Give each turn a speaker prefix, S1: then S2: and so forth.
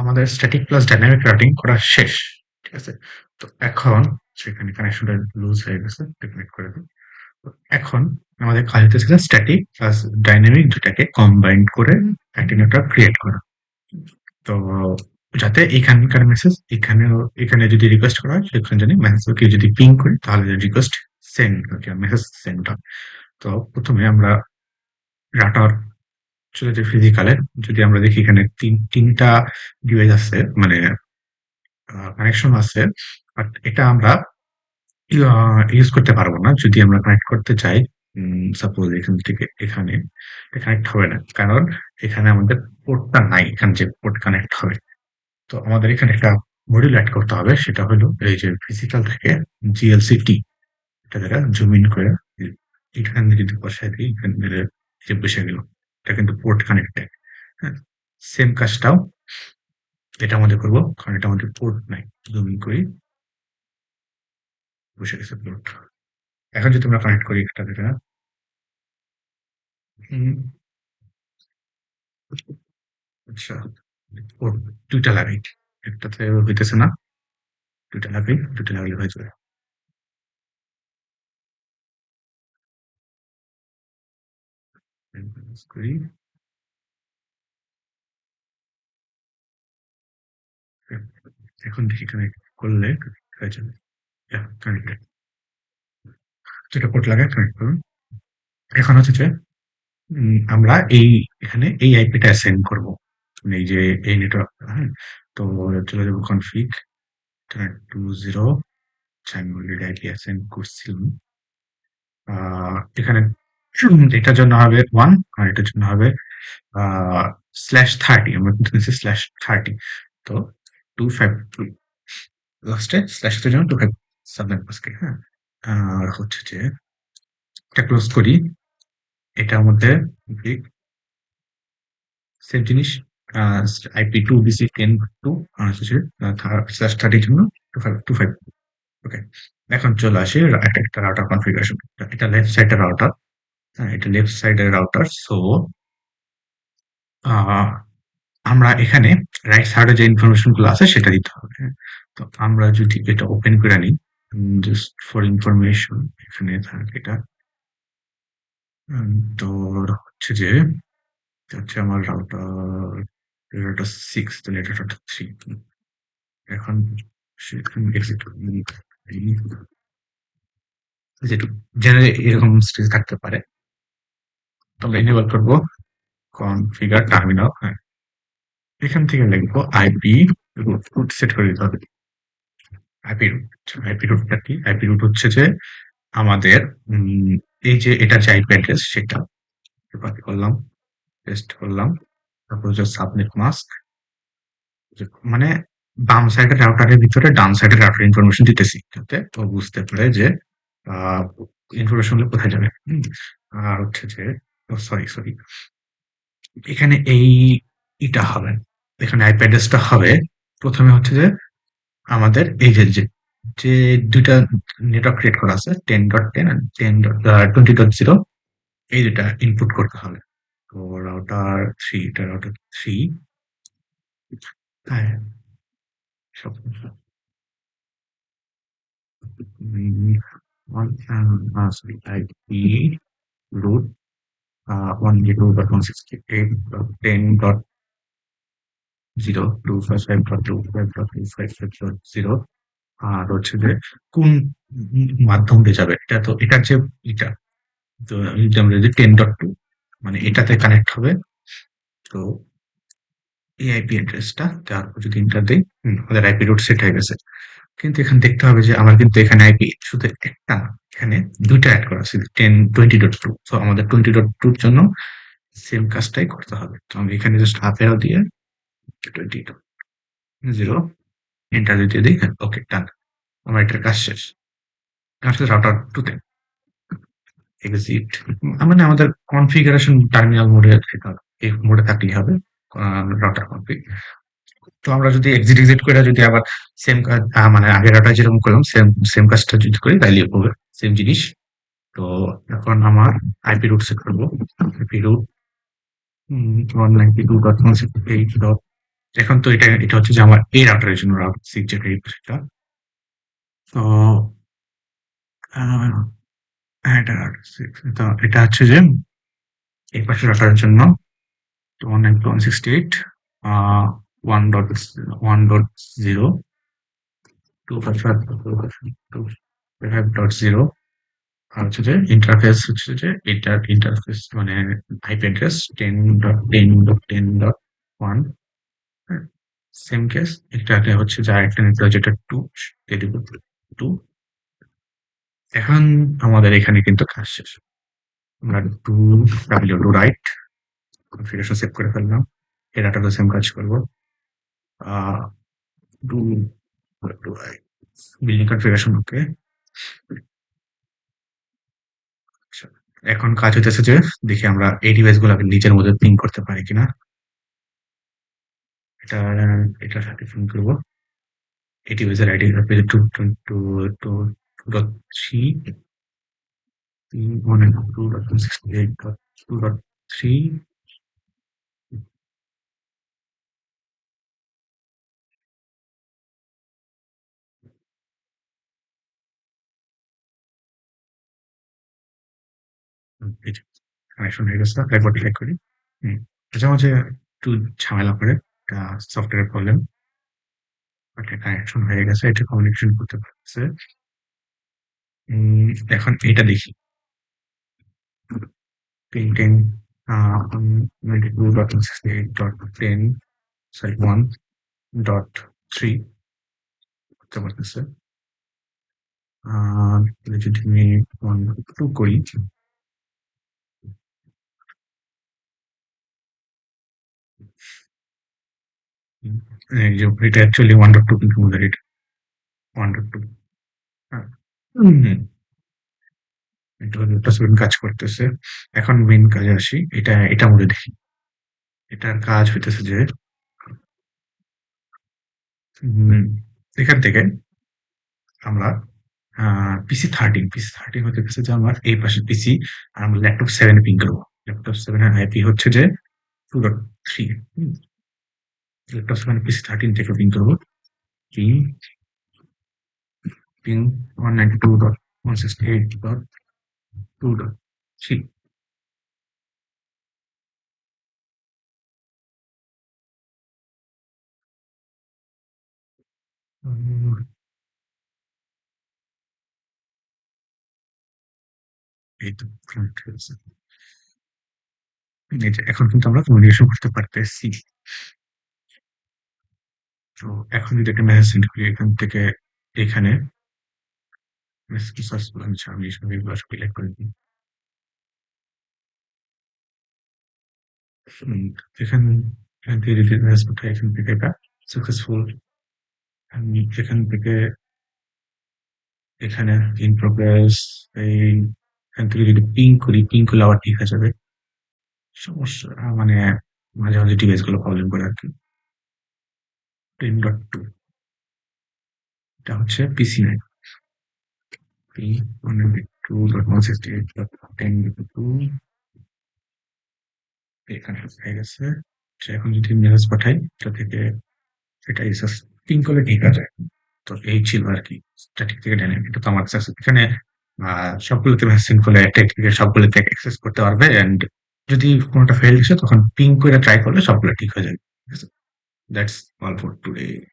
S1: আমাদের static plus dynamic routing করা শেষ, ঠিক আছে? তো এখন সেখানে কানেকশনটা লুজ হয়ে গেছে ডিসকানেক্ট করে দিই। এখন আমাদের কাজ হচ্ছে স্ট্যাটিক প্লাস ডাইনামিক দুটাকে কম্বাইন করে একটা নেটওয়ার্ক ক্রিয়েট করা। তো যাতে এখানকার মেসেজ এখানেও, এখানে যদি রিকোয়েস্ট করা হয়, সেখানে জানি মেসেজকে যদি পিং করি, তাহলে রিকোয়েস্ট সেন্ড মেসেজ সেন্ড হয়। তো প্রথমে আমরা রাটার চলে ফিজিক্যালে যদি আমরা দেখি এখানে তিন, তিনটা ডিভাইস আছে মানে কানেকশন আছে বাট এটা আমরা ইউজ করতে পারব না যদি আমরা কানেক্ট করতে চাই সাপোজ এখান থেকে, এখানে কানেক্ট হবে না, কারণ এখানে আমাদের পোর্টটা নাই, এখানে যে পোর্ট কানেক্ট হবে। তো আমাদের এখানে একটা মডিউল অ্যাড করতে হবে, সেটা হলো এই যে ফিজিক্যাল থেকে জিএলসি টি এটা দ্বারা জুম ইন করে, এখানে যদি বসাই দিই, এখানে বসে গেল এটা কিন্তু পোর্ট কানেক্টেড হ্যাঁ সেম কাজটাও এটা আমাদের করব, কারণ এটা আমাদের পোর্ট নাই জুম করি। বসে গেছে পোর্ট এখন যদি আমরা কানেক্ট করি এটা যেটা আচ্ছা দুইটা লাগাই। একটাতে হইতেছে না, দুইটা লাগাই, দুইটা লাগাইলে হয়ে যাবে। করি এখন দেখি কানেক্ট করলে হয়ে যাবে যেটা পোর্ট লাগায় কানেক্ট করুন এখন হচ্ছে যে আমরা এই এখানে এই আইপিটা অ্যাসাইন করব। এই যে এই নেটওয়ার্ক হ্যাঁ? তো চলে যাব কনফিগ টু জিরো আমি অলরেডি আইপি অ্যাসাইন করছিলাম। এখানে এটার জন্য হবে ওয়ান আর এটার জন্য হবে স্ল্যাশ থার্টি আমরা কিন্তু নিচ্ছি স্ল্যাশ থার্টি তো টু ফাইভ টু লাস্টে স্ল্যাশের জন্য টু ফাইভ সাবনেট মাস্কে হ্যাঁ আর হচ্ছে যে, এটা ক্লোজ করি, এটার মধ্যে সেম জিনিস IP to BC ten two হচ্ছে স্ল্যাশ থার্টির জন্য two five two five okay এখন চলে আসি, একটা রাউটার কনফিগারেশন এটা লেফট সাইডের রাউটার এটা লেফট সাইডের রাউটার সো আমরা এখানে রাইট সাইডে যে ইনফরমেশনগুলো আছে সেটা দিতে হবে? তো আমরা যদি এটা ওপেন করে নিই জাস্ট ফর ইনফরমেশন এখানে থাকে এটা। তো হচ্ছে যে হচ্ছে আমার রাউটার রাউটার সিক্স তাহলে এটা রাউটার থ্রি এখন এক্সিট যেটু এরকম স্টেজ থাকতে পারে। তবে এনেবল করব কনফিগার টার্মিনাল হ্যাঁ। এখান থেকে লিখব আইপি রুট রুট সেট করে দিতে হবে। আইপি রুট আইপি রুটটা কি? আইপি রুট হচ্ছে যে আমাদের এই যে এটা যে আইপি অ্যাড্রেস সেটা কপি করলাম পেস্ট করলাম, তারপর হচ্ছে সাবনেট মাস্ক মানে বাম সাইডের রাউটারের ভিতরে ডান সাইডের রাউটার ইনফরমেশন দিতেছি, যাতে ও বুঝতে পারে যে ইনফরমেশন কোথায় যাবে। আর হচ্ছে যে সরি সরি এখানে এই ইটা হবে। এখানে আইপ্যাডেসটা হবে। প্রথমে হচ্ছে যে আমাদের এই যে যে দুইটা নেটওয়ার্ক ক্রিয়েট করা আছে ten dot ten ten dot twenty dot zero এই দুটা ইনপুট করতে হবে। তো রাউটার থ্রি এটা রাউটার থ্রি হ্যাঁ। সব সরি আইপি ফাইভ জিরো আর হচ্ছে যে কোন মাধ্যম দিয়ে যাবে, এটা তো, এটার যে এটা আমরা টেন ডট টু মানে এটাতে কানেক্ট হবে, তো এই আইপি অ্যাড্রেসটা তারপর যদি ইন্টার দিই আমাদের আইপি রুট সেট হয়ে গেছে। কিন্তু এখানে দেখতে হবে যে আমার কিন্তু এখানে আইপি শুধু একটা, এখানে দুইটা অ্যাড করা আছে টেন টোয়েন্টি ডট টু তো আমাদের টোয়েন্টি ডট টুর জন্য সেম কাজটাই করতে হবে। তো আমি এখানে জাস্ট হাফ এরো দিয়ে টোয়েন্টি টু জিরো এন্টার দিয়ে দিই ওকে ডান আমার এটার কাজ শেষ। আসলে রাউটার টুতে এক্সিট মানে আমাদের কনফিগারেশন টার্মিনাল মোডে এই মোডে থাকলেই হবে রাউটার কনফিগ তো আমরা যদি এক্সিট এক্সিট করে যদি আবার সেম কাজ মানে আগের রাউটার যেরকম করলাম সেম সেম কাজটা যদি করি তাহলে হবে সেম জিনিস। তো এখন আমার আইপি রুট সেট করব। IP route one ninety two dot one six eight dot এখন তো এটা এটা হচ্ছে যে আমার এই রাউটারের জন্য রাউটার সিক্স যেটা এই পাশেটা তো আহ, এটা তো এটা হচ্ছে যে এই পাশে রাউটারের জন্য one nine one sixty eight one dot one dot zero two five five two five dot zero আর হচ্ছে যে ইন্টারফেস হচ্ছে যে এটার ইন্টারফেস মানে IP ten dot ten dot ten dot one same case হচ্ছে যে হয় যেটা টু টু এখন আমাদের এখানে কিন্তু কাজ শেষ। আমরা two W two write save করে ফেললাম ডাটাটা সেম কাজ করব। Two two write building configuration okay এখন কাজ হতেছে যে, দেখি আমরা এই ডিভাইস গুলোকে নিজের মধ্যে পিং করতে পারি কিনা। এটা এটার সাথে পিং করব। এই ডিভাইসের আইডি হবে two two two two dot three one two dot sixty eight dot two dot three connection হয়ে গেছে একবার ট্রাই করি। হুম মাঝে মাঝে একটু ঝামেলা করে এটা সফটওয়্যার প্রবলেম ওকে কানেকশন হয়ে গেছে, এটা কমিউনিকেশন করতে পারছে এখন এটা দেখি। Ping ten dot eight dot one dot three করতে পারতেছে। যদি আমি ওয়ান টু করি ওয়ান ডট টু কিন্তু আমাদের এটা ওয়ান ডট টু হ্যাঁ এটা সেভেন কাজ করতেছে। এখন মেইন কাজে আসি। এটা এটা মধ্যে দেখি। এটার কাজ হইতেছে যে এখান থেকে আমরা পিসি থার্টিন পিসি থার্টিন হতে গেছে যে আমার এই পাশে পিসি আর আমরা ল্যাপটপ সেভেন পিং করব। ল্যাপটপ সেভেন আইপি হচ্ছে যে two dot three laptop seven PC thirteen থেকে পিং করব ping ping one ninety two dot one sixty eight dot two dot three এই তো এখন কিন্তু আমরা কমিউনিকেশন করতে পারতেছি। তো এখন যদি একটা মেসেজ সেন্ড করি এখান থেকে এখানে মেসেজ সার্চ করলাম আচ্ছা আমি এসব এগুলো সিলেক্ট করে দিই। এখান এখান থেকে যদি মেসেজ পাঠাই, এখান থেকে এটা সাকসেসফুল আমি এখান থেকে এখানে ইন প্রোগ্রেস এই, এখান থেকে যদি পিং করি পিং করলে আবার ঠিক হয়ে যাবে সমস্যা মানে মাঝে মাঝে ডিভাইসগুলো প্রবলেম করে আর কি টেন ডট টু এটা হচ্ছে PC nine P two dot one sixty eight dot ten two এখানে হয়ে গেছে। এখন যদি মেসেজ পাঠাই থেকে এটা ইসাস পিং করলে ঠিক আছে তো এই ছিল আর কি। স্ট্যাটিক থেকে ডাইনামিক। আমার। এখানে সবগুলোতে সেন্ড করলে থেকে সবগুলোতে অ্যাক্সেস করতে পারবে। এন্ড যদি কোনোটা ফেল দিছে তখন পিং করে ট্রাই করলে সবগুলো ঠিক হয়ে যাবে। that's all for today.